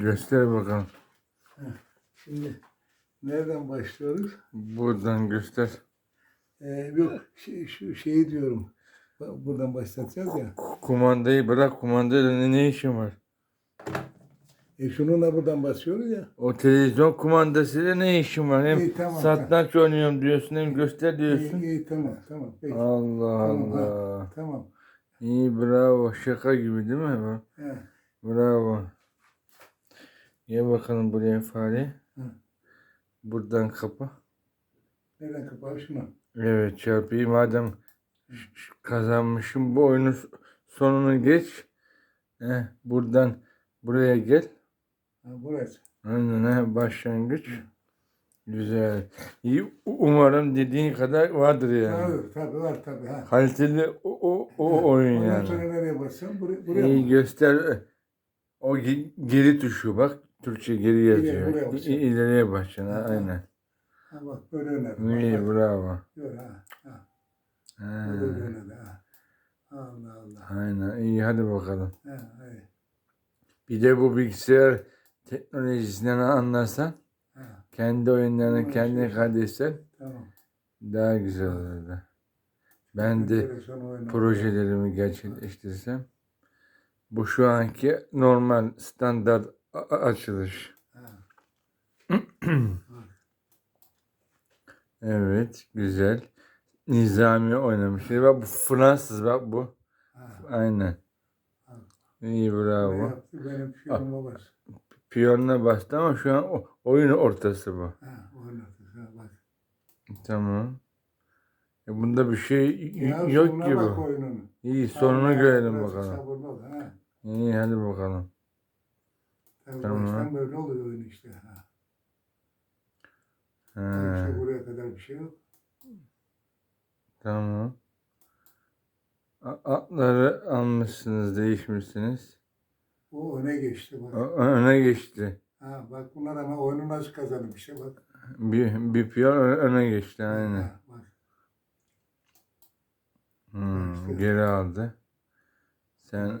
Göster bakalım. Şimdi nereden başlıyoruz? Buradan göster. Ee, yok şey, şu şeyi diyorum. Buradan başlatacağız ya. Kumandayı bırak. Kumandayla ne, ne işin var? E şununla buradan basıyoruz ya. O televizyon kumandasıyla ne işin var? Hem İyi, tamam, satranç oynuyorum diyorsun hem göster İyi, diyorsun. iyi tamam tamam. Peki. Allah Tamam, ha. Allah. Tamam. İyi bravo. Şaka gibi değil mi? He. Bravo. Gel bakalım buraya fare. Hı. Buradan kapa. Nereden kapağı şunu? Evet çarpıyı madem kazanmışım bu oyunun sonunu geç. Heh, buradan buraya gel. Ha, burası. Aynen he, başlangıç. Güzel. İyi, umarım dediğin kadar vardır yani. Tabii tabii var tabii. Ha. Kaliteli o, o, o oyun Ondan sonra yani. nereye basacağım? Buraya, buraya İyi mı? göster. O ge- geri tuşu bak. Türkçe geri yazıyor. buraya İ- basacağım. ileriye başlayacaksın. Ha. Aynen. Ha, bak böyle önerdim. İyi bravo. Gör, ha, ha. Ha, Böyle önerdi. Ha. Allah Allah. aynen. İyi hadi bakalım. Ha. Bir de bu bilgisayar teknolojisinden anlarsan Ha, kendi oyunlarını Tamam, kendin şey- kaydetsen tamam. daha güzel olurdu. Ben de projelerimi gerçekleştirsem bu şu anki normal standart açılış. Evet güzel. Nizami oynamış. Bak bu Fransız bak bu. Ha. Aynen. İyi bravo. yaptı? Benim bas. Piyonuna bastı ama şu an oyun ortası bu. Ha, bak. Tamam. E bunda bir şey Ya yok gibi. bak oyununu. İyi sonunu görelim bakalım. Sabırlı ol. Ha. İyi hadi bakalım. Tabii Tamam. baştan böyle oluyor oyun işte. Ha. Ha, İşte buraya kadar bir şey yok. tamam. A- Atları almışsınız, değişmişsiniz. O öne geçti bak. O- Öne geçti. Ha, bak bunlar ama oyunu nasıl kazandım işte bak. Bir, bir piyon öne geçti aynen. Ha, bak. Hmm, işte. geri aldı. Sen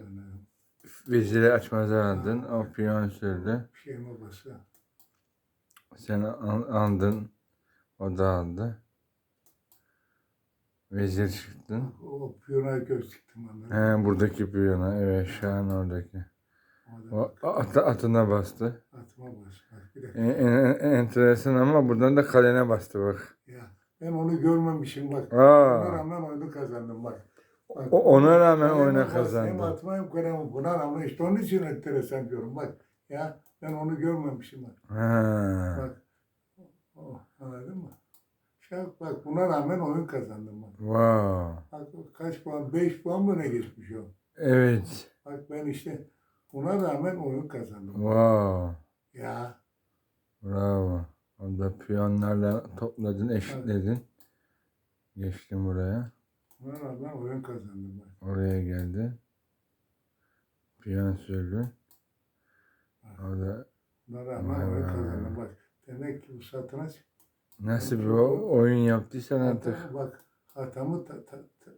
veziri açmazı aldın. O piyon sürdü. Bir şeyime bası. Sen aldın. O da aldı. Vezir çıktın. O piyona göz çıktım onları. He buradaki piyona. Evet Şahan oradaki. O at, atına bastı. atıma bas. Bak bir dakika. e, enteresan ama buradan da kalene bastı bak. Ya, ben onu görmemişim bak. Ona Aa, rağmen oyunu kazandım bak. Bak, o, ona rağmen Hem oyuna bas, Hem kazandı. atma hem kaleme. Buna rağmen işte onun için enteresan diyorum bak. Ya ben onu görmemişim bak. Ha. Bak. Oh, anladın mı? İşte bak buna rağmen oyun kazandım bak. Wow. Bak kaç puan? 5 puan mı ne geçmiş o? Evet. Bak ben işte buna rağmen oyun kazandım. Wow. Ya Bravo. Orada piyonlarla topladın, eşitledin. Geçtim buraya. Buna rağmen oyun kazandım bak. Oraya geldi. Piyon sürdü. Orada Buna rağmen oyun kazandım bak. Demek ki bu satranç nasıl bir oyun yaptıysan artık. bak hatamı ta, ta, ta,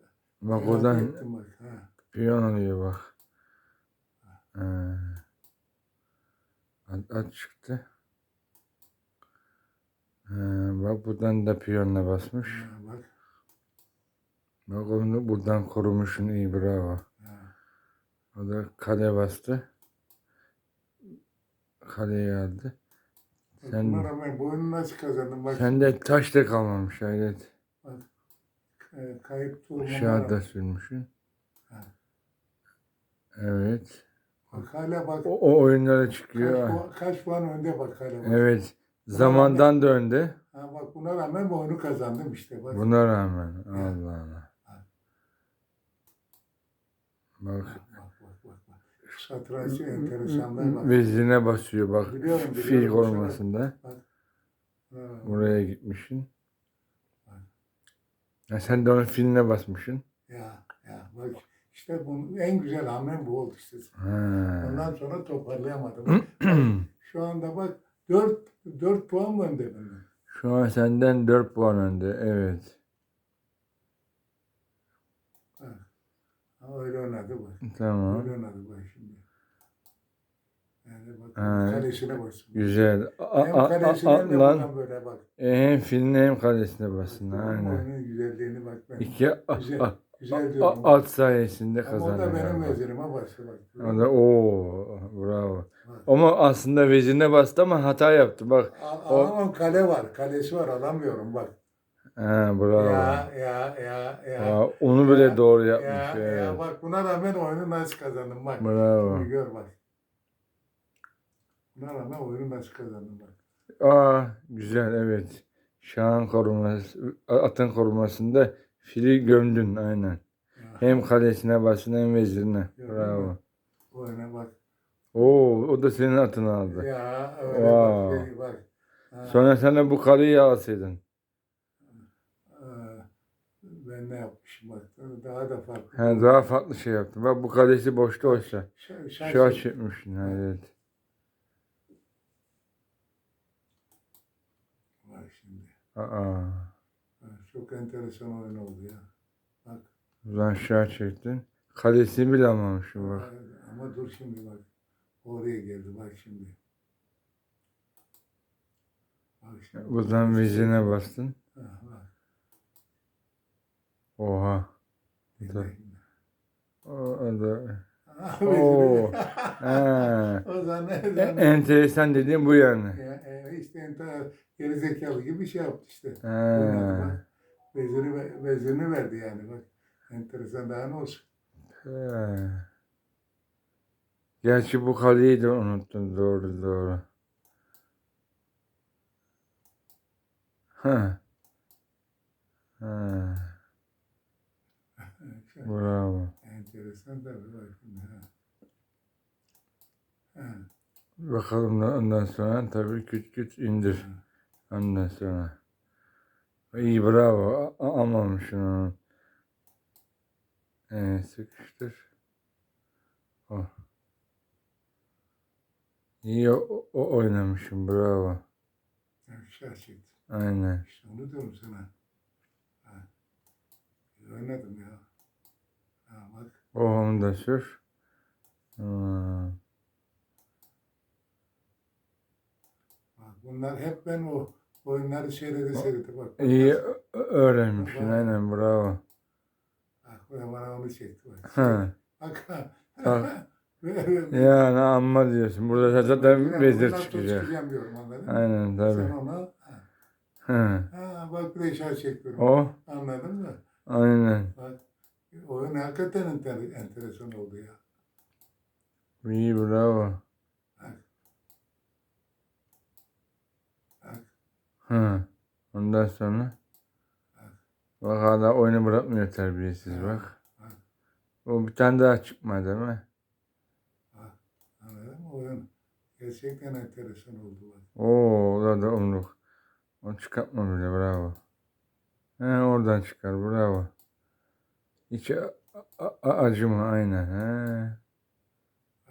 Bak oradan bak. Ha. piyon alıyor bak. Ha. At, at çıktı. Ha, bak buradan da piyonla basmış. Ha, bak. Bak onu buradan korumuşsun iyi bravo. O da kale bastı. Kaleyi aldı. Sen- buna rağmen bu oyunu nasıl kazandım bak. Sende taş da kalmamış hayret. e, kayıp durumuna Aşağıda rağmen. sürmüşsün. Ha. Evet. Bak hala bak. O, o oyunlara Kaç, çıkıyor. puan, kaç puan önde bak hala bak. Evet. Zamandan da önde. Ha, bak buna rağmen bu oyunu kazandım işte. Bak. Buna rağmen. Allah Allah. Bak. Bak bak bak. Vezirine basıyor bak. Biliyorum, Fil korumasında. Buraya gitmişsin. Ya sen de onun filine basmışsın. Ya ya bak işte bunun en güzel hamlem bu oldu işte. Ha. Ondan sonra toparlayamadım. Şu anda bak 4 4 puan mı önde benden? Şu an senden 4 puan önde. Evet. Ha, öyle oynadı bak. Tamam. Öyle oynadı bak şimdi. Yani bak, Ha. kalesine basın. Güzel. A, Hem kalesine hem de böyle bak. e, hem filin hem kalesine basın. Bak, Aynen. Oyunun güzelliğini bak ben. İki Güzel, a, güzel diyorum. at sayesinde Ama o da benim vezirime bastı bak. O da o bravo. Bak. Ama aslında vezirine bastı ama hata yaptı. Bak. Al- O- Alamam kale var. Kalesi var alamıyorum bak. Ha, bravo. Ya ya ya ya. Aa, onu bile Ya, doğru yapmış. Ya, evet. ya bak buna rağmen oyunu nasıl kazandım bak. Bravo. Şimdi gör bak. Buna rağmen oyunu nasıl kazandım bak. Aa, güzel evet. Şahın koruması, atın korumasında fili gömdün aynen. Ya, Hem kalesine basın hem vezirine. Gördün Bravo. mü? Oyuna bak. Oo, o da senin atını aldı. Ya öyle Wow. bak. bak. Ha, Sonra sen de bu kaleyi alsaydın. Ben ne yapmışım bak. Daha da farklı. Ha, daha farklı şey yaptın. Bak bu kalesi boştu oysa. Ş- Şu şaşır- çekmişsin. ha, Evet. Bak şimdi. Aa. Çok enteresan oyun oldu ya. Bak. Ulan şah çektin. Kalesini bile almamışım bak. Ama dur şimdi bak. Oraya geldi bak şimdi. Bak şimdi. Buradan vezirine bastın. Oha. Oo. o zaman E- enteresan dediğim bu yani. Ya, e, işte ente- gerizekalı gibi bir şey yaptı işte. Veziri, ve- vezirini verdi yani bak. Enteresan daha ne olsun. Ha. Gerçi bu kaleyi de unuttum. Doğru doğru. Ha. Ha. Bravo. Enteresan tabii bak şimdi. Ha. Ha. Bakalım da ondan sonra tabii küt küt indir. Ondan sonra. İyi bravo. Almamışsın onu. Evet sıkıştır. Oh. İyi o, o oynamışsın bravo. Şaşırdım. Aynen. İşte onu diyorum sana. Ha. Oynadım ya. Ha bak. O onu da sür. Ha. Bak bunlar hep ben o oyunları seyrede seyrede bak. bak İyi nasıl- öğrenmişsin aynen bravo. Bak bu da bana onu çekti bak. Ha. Bak. Bak. Yani amma diyorsun. Burada zaten vezir çıkacak. Aynen Sen tabii. ona ha, Ha. bak bir de işaret çekiyorum. O Anladın mı? aynen. Bak oyun hakikaten enter, enteresan oldu ya. İyi bravo. Bak. Bak. Ha. Ondan sonra bak hala oyunu bırakmıyor terbiyesiz bak. Bak. O bir tane daha çıkmadı değil mi? Bak. Anladın mı? Oyun gerçekten enteresan oldu bak. Oo o da da umluk. O çıkartma bile bravo. He oradan çıkar bravo. A- acıma aynen. He.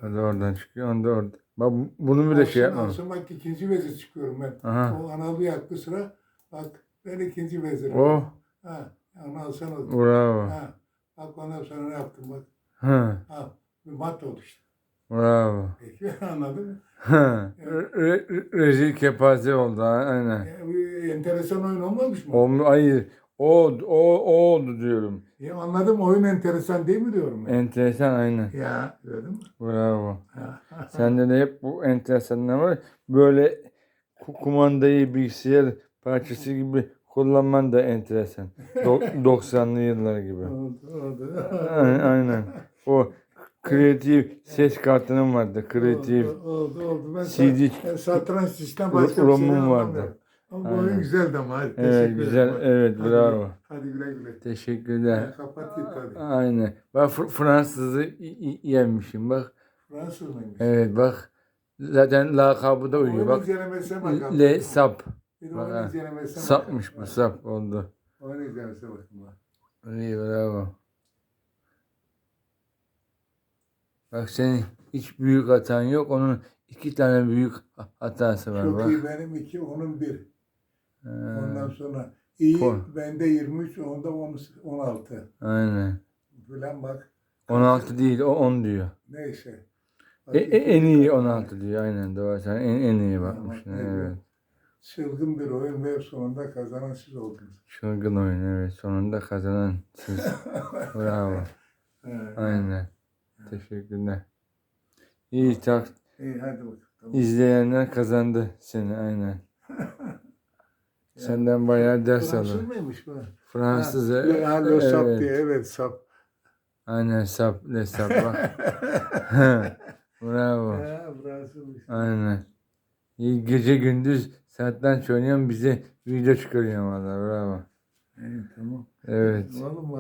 O da oradan çıkıyor. Onu da orada. Bak bu- bunu bile şey yapmam. olsun, bak ikinci vezir çıkıyorum ben. Aha. O Anadolu yaktı sıra. Bak ben ikinci vezirim. Oh Ha. Onu alsana. bravo. Ha. Bak ondan sonra ne yaptım bak. Ha. Ha. Mat oldu işte. Bravo. Peki anladın mı? Ha. Re- re- rezil kepaze oldu. Aynen. E, enteresan oyun olmamış mı? O, hayır. O, o, o oldu diyorum. Ya anladım oyun enteresan değil mi diyorum ben. Enteresan aynen. Ya gördün mü? Bravo. Sende de hep bu enteresanlar var. Böyle ku- kumandayı bilgisayar parçası gibi kullanman da enteresan. Do- 90'lı yıllar gibi. oldu oldu. Aynen. O kreatif ses kartının vardı. Kreatif. Oldu oldu. oldu. Ben CD sa- satranç sistem başka bir şey Romum vardı. Ama bu oyun güzeldi ama. Hadi, Evet teşekkür güzel. ederim. Evet Hadi, bravo. Hadi güle güle. Teşekkürler. Kapat git hadi. Aynen. Bak Fr- Fransız'ı i- i- yenmişim bak. Fransız mıymış? Evet bak. Zaten lakabı da uyuyor. Oyun Bak. incelemesine bakalım. Le sap. Bir de Bak, oyun incelemesine Sapmış bu bakalım. sap oldu. Oyun incelemesine bakın bak. İyi bravo. Bak senin hiç büyük hatan yok. Onun iki tane büyük hatası var Çok bak. iyi benim iki, onun bir. Ondan sonra iyi Puan. bende 23, onda 10, 16. aynen. Falan bak. 16 değil o 10 diyor. Neyse. E, e, en iyi 16 diyor aynen doğru. Sen en, en iyi bakmışsın. diyor? Evet. Çılgın bir oyun ve sonunda kazanan siz oldunuz. Çılgın oyun evet. Sonunda kazanan siz. Bravo. Evet. Aynen. Teşekkürler. İyi tak. İyi hadi bakalım. Tamam. İzleyenler kazandı seni aynen. Senden bayağı ders Fransız alır. mıymış bu? Fransız. Ha, e- ha, le sap evet. diye evet sap. Aynen sap le sap bak. Bravo. Ha, Fransızmış. Aynen. İyi gece gündüz saatten oynuyorsun bize video çıkarıyorsun valla bravo. İyi tamam. Evet. Oğlum